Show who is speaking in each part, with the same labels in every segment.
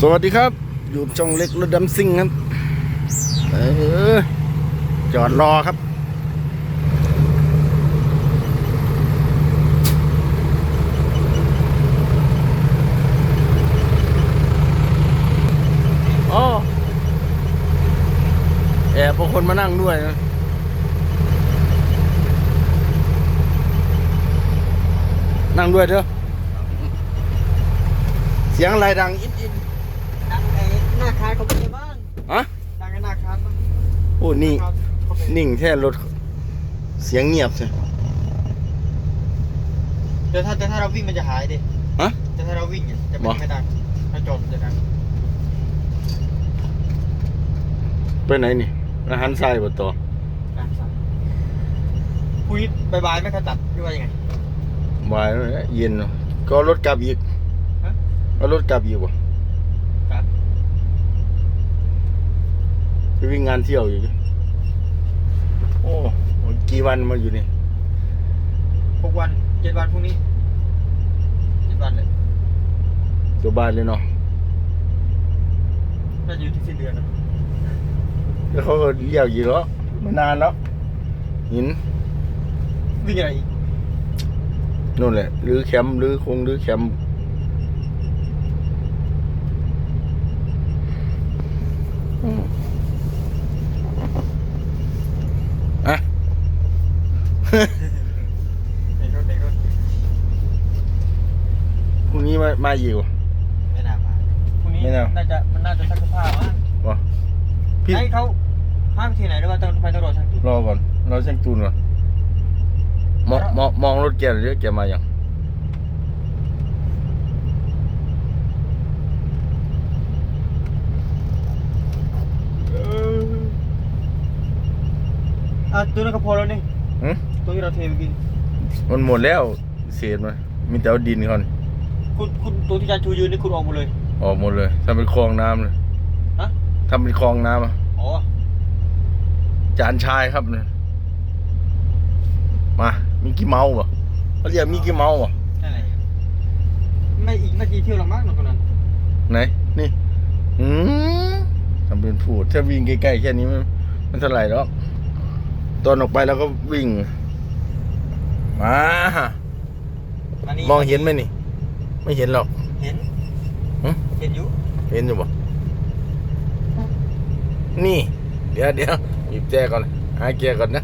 Speaker 1: สวัสดีครับ อยู่ช่องเล็กรถดำซิ่งครับเออจอดรอครับ อ๋อ แอบพวกคนมานั่งด้วยนะนั่งด้วยเถอะเสียงอะไรดังอิดอิด
Speaker 2: หน้าคาร์เขาเป็นไงบ้าง
Speaker 1: อะ
Speaker 2: ดังไอ้หน้าคาร์บ้าง
Speaker 1: โอ้นี่
Speaker 2: ครับเขาเป็น
Speaker 1: นิ่งแท้รถเสียงเงียบใช่
Speaker 2: เดี๋ยวถ้าแต่ถ้าเราวิ่งมันจะหายดิ
Speaker 1: ฮะ
Speaker 2: แต่ถ้าเราวิ่งเนี่ยจะ
Speaker 1: บ่
Speaker 2: ไม่ไม่ดังถ้าจมจะดัง
Speaker 1: ไปไหนนี่อาหารทรายบ่ต่อ
Speaker 2: ดังสั่นคุยบายบายไหม่เขาจัดหรือว่ายังไง
Speaker 1: วายแล้วเย็นเนอะก็เอารถกลับอีก
Speaker 2: ฮะ
Speaker 1: เอารถกลับอีกบ่
Speaker 2: ครับ
Speaker 1: ไปวิ่งงานเที่ยวอยู่ดิโอ้กี่วันมาอยู่นี่
Speaker 2: หกวันเจ็ดวันพรุ่งนี้เจ็ดวันเลย
Speaker 1: ตัวบ้านเลยเนาะ
Speaker 2: น่าจะอยู่ที่สิ้นเดือนนะ
Speaker 1: แล้วเขาก็เลี้ยวอยู่แล้วมานานแล้วหิน
Speaker 2: วิ่งอะไรอีก
Speaker 1: นู่นแหละหรือแคมป์หรือคงหรือแคมป์อืมอะ
Speaker 2: ในรถในรถ
Speaker 1: พรุ่งนี้มามาอยู่
Speaker 2: ไม่น่ามาพรุ่งนี้
Speaker 1: ไม่น่า
Speaker 2: น่าจะมันน่าจะซักผ้ามั้ง
Speaker 1: วะพี่
Speaker 2: ให้เขาพาไปที่ไหนหรือว่าต้องไปตำรวจทางจุด
Speaker 1: รอก่อนรอเช็คตูนก่อนมองมองมองรถแกหรือแกมายัง
Speaker 2: อะตัวนั้นก็พอแล้วนี่
Speaker 1: หึ
Speaker 2: ตัวที่เราเทไปกิน
Speaker 1: มันหมดแล้วเศษมันมีแต่เอาดินก่อน
Speaker 2: คุณคุณตัวที่จานชูยืนนี่คุณออกหมดเลย
Speaker 1: ออกหมดเลยทำเป็นคลองน้ำเลย
Speaker 2: ฮะ
Speaker 1: ทำเป็นคลองน้ำอะ
Speaker 2: อ๋อ
Speaker 1: จานชายครับเนี่ยมามีกี่เมาส์ป่ะเขาเรียกมีกี่เมาส์ป่ะ
Speaker 2: นั่นแหละไม่อีกไม่กี่เที่ยวหรอกมั้งหนคนนั้น
Speaker 1: ไหนนี่อืมทำเป็นพูดถ้าวิ่งใกล้ๆแค่นี้มันมันเท่าไหร่หรอก ตอนออกไปแล้วก็วิ่งมา
Speaker 2: อันนี้
Speaker 1: มองเห็นไหมนี่ ไม่เห็นหรอก
Speaker 2: เห็น
Speaker 1: หึ
Speaker 2: เห็นอยู่
Speaker 1: เห็นอยู่บ่นี่ เดี๋ยวเดี๋ยวหยิบแจก่อนหาแจก่อนนะ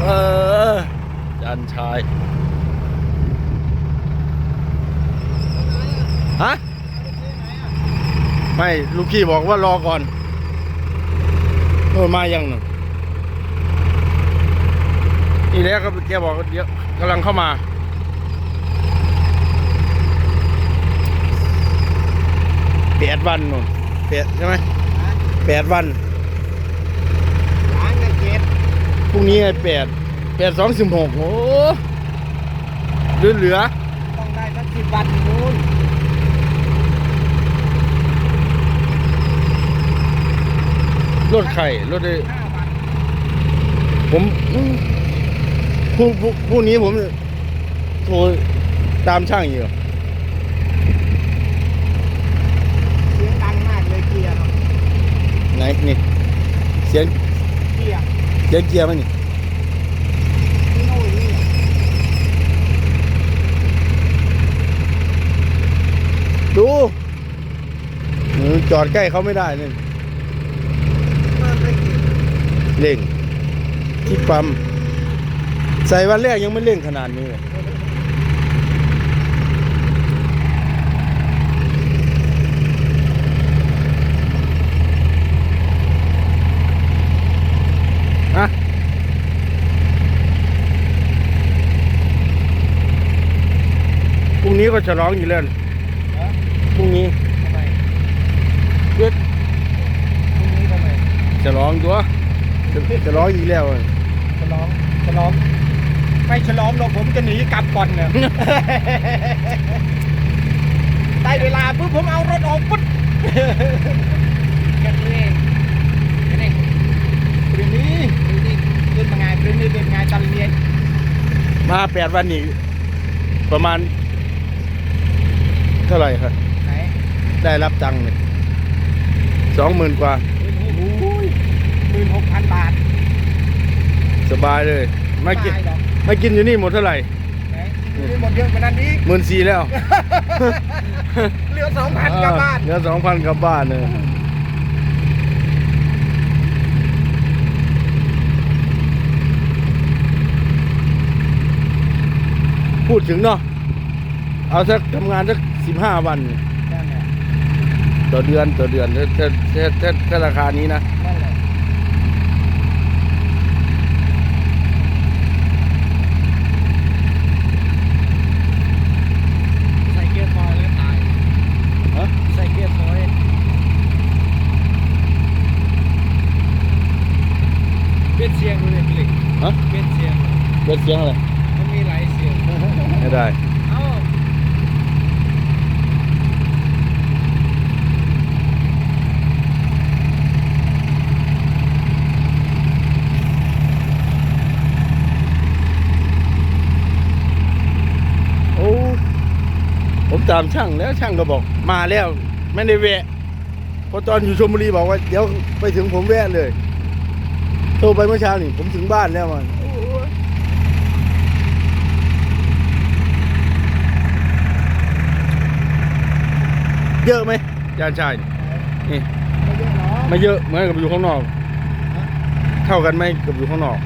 Speaker 1: เออจันชายฮะไม่ลูกพี่บอกว่ารอก่อนโน่นมายังหนึ่ง นี่แหล้วก็แกบอกว่าเดี๋ยวกำลังเข้ามาแปดวันนู่นแปดใช่ไหมแปดวัน
Speaker 2: ล้างกันเจ็ด
Speaker 1: พรุ่งนี้ไงแปดแปดสองสิบหกโอ้เหลือเหลือ
Speaker 2: ต้องได้สักสิบวันนู้น
Speaker 1: รถไข่รถไอ้
Speaker 2: ห้าวัน
Speaker 1: ผมอืม พรุ่งพรุ่งพรุ่งนี้ผมโทรตามช่างอยู่
Speaker 2: เสียงดังมากเลยเกียร์เนาะ
Speaker 1: ไหนนี่ เสียง
Speaker 2: เกียร์
Speaker 1: เสียงเกียร์มันนี่
Speaker 2: ที่โน่นนี่
Speaker 1: ดูอืมจอดใกล้เขาไม่ได้นี่
Speaker 2: เปิดไปกี่
Speaker 1: เร่งที่ปั๊ม ใส่วันแรกยังไม่เร่งขนาดนี้เลยอะพรุ่งนี้ก็ฉลองอยู่แล้วนี่
Speaker 2: ฮะ
Speaker 1: พรุ่งนี้
Speaker 2: ทำไม
Speaker 1: เพื่อ
Speaker 2: พรุ่งนี้ทำไม
Speaker 1: ฉลองตัวจะฉลองอีกแล้วอะ
Speaker 2: ฉลองฉลอง ไม่ฉลองหรอกผมจะหนีกลับก่อนเนี่ยได้เวลาปุ๊บผมเอารถออกปุ๊บแค่นี้เองแค่นี้ปรินี้ปรินี้เดินมาไงปรินี้เดินไงตอนเรียน
Speaker 1: มาแปดวันอีกประมาณ เท่าไหร่ครับ
Speaker 2: ไหน
Speaker 1: ไได้รับตังค์เนี่ยสองหมื่นกว่า
Speaker 2: หมื่นหกพันบาท
Speaker 1: สบายเลยไม่กิน
Speaker 2: ด้ ดอก
Speaker 1: ไม่กินอยู่นี่หมดเท่าไหร่
Speaker 2: ไหนนี่หมดเยอะกว่านั้นอีก
Speaker 1: หมื่นสี่แล้ว
Speaker 2: เหลือสองพันกลับบ้าน
Speaker 1: เหลือสองพันกลับบ้านเลยพูดถึงเนาะ เอาสักทำงานสักสิบห้าวัน
Speaker 2: นั่นแหละ
Speaker 1: ต่อเดือนต่อเดือนถ้าถ้าถ้าถ้าถ้าราคานี้นะ
Speaker 2: นั่นแหละ ใส่เกียร์คอยแล้วตาย
Speaker 1: ฮะ
Speaker 2: ใส่เกียร์คอย เปลี่ยนเสียงดูเลยพี่เล็ก
Speaker 1: ฮะ
Speaker 2: เปลี่ยนเสียง
Speaker 1: เบิดเสียงอะไร
Speaker 2: มันมีหลายเสียง
Speaker 1: ไม่ได้
Speaker 2: เอ้า
Speaker 1: โอ้ ผมตามช่างแล้วช่างก็บอกมาแล้ว ไม่ได้แวะเพราะตอนอยู่ชลบุรีบอกว่า เดี๋ยวไปถึงผมแวะเลย โทรไปเมื่อเช้านี่ผมถึงบ้านแล้วมันโอ้ยเยอะไหมยานชายนี่
Speaker 2: ไม่เยอะหรอก
Speaker 1: ไม่เยอะเหมือนกับอยู่ข้างนอก เท่ากันไหมกับอยู่ข้างนอก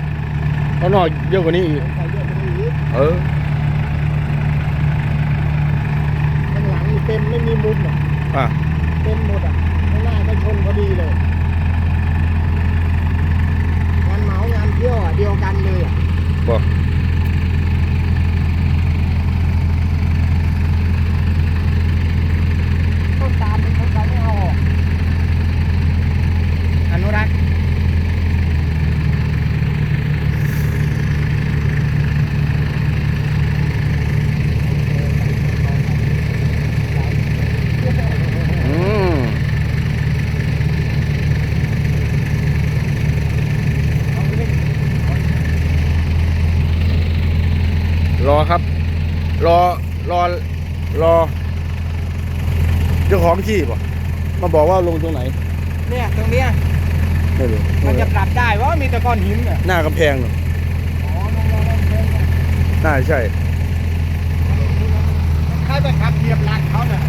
Speaker 1: ข้างนอกเยอะกว่านี้อีก
Speaker 2: ใส่เยอะไปอีก
Speaker 1: เออ
Speaker 2: ข้างหลังนี่เต็มไม่มีมุมอะ
Speaker 1: อะ
Speaker 2: เต็มหมดอะข้างหน้าก็ชนพอดีเลย งานเหมางานเที่ยวอะเดียวกันเลยอะ
Speaker 1: บอก
Speaker 2: ต้นตาลเป็นคนเขาไม่เอาออกอนุรักษ์
Speaker 1: อืม
Speaker 2: เอาไปเล่น
Speaker 1: รอ ครับ รอรอรอเจ้าของที่ป่ะมาบอกว่าลงตรงไหน
Speaker 2: เนี่ยตรงเนี้ย
Speaker 1: ไม่รู้
Speaker 2: มันจะปรับได้ว่ามีแต่ก้อนหินอะ
Speaker 1: หน้ากำแพงเนอะ
Speaker 2: อ๋อลงลงลงลง
Speaker 1: น่าใช่
Speaker 2: ใครไปขับเหยียบหลักเขาเนี่ย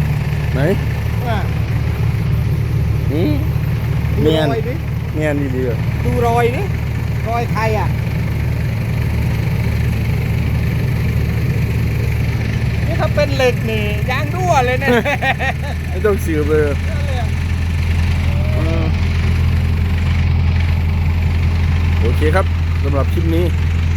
Speaker 1: ไหน
Speaker 2: ว่า
Speaker 1: อืม
Speaker 2: ดู
Speaker 1: เนียน
Speaker 2: รอยดิ
Speaker 1: เนียนดีๆเลย
Speaker 2: ดูรอยดิรอยใครอะนี่ถ้า เป็นเหล็กนี่ยางรั่วเลยเนี่ย
Speaker 1: ไม่ต้องสืบเลยเออโอเคครับสำหรับคลิปนี้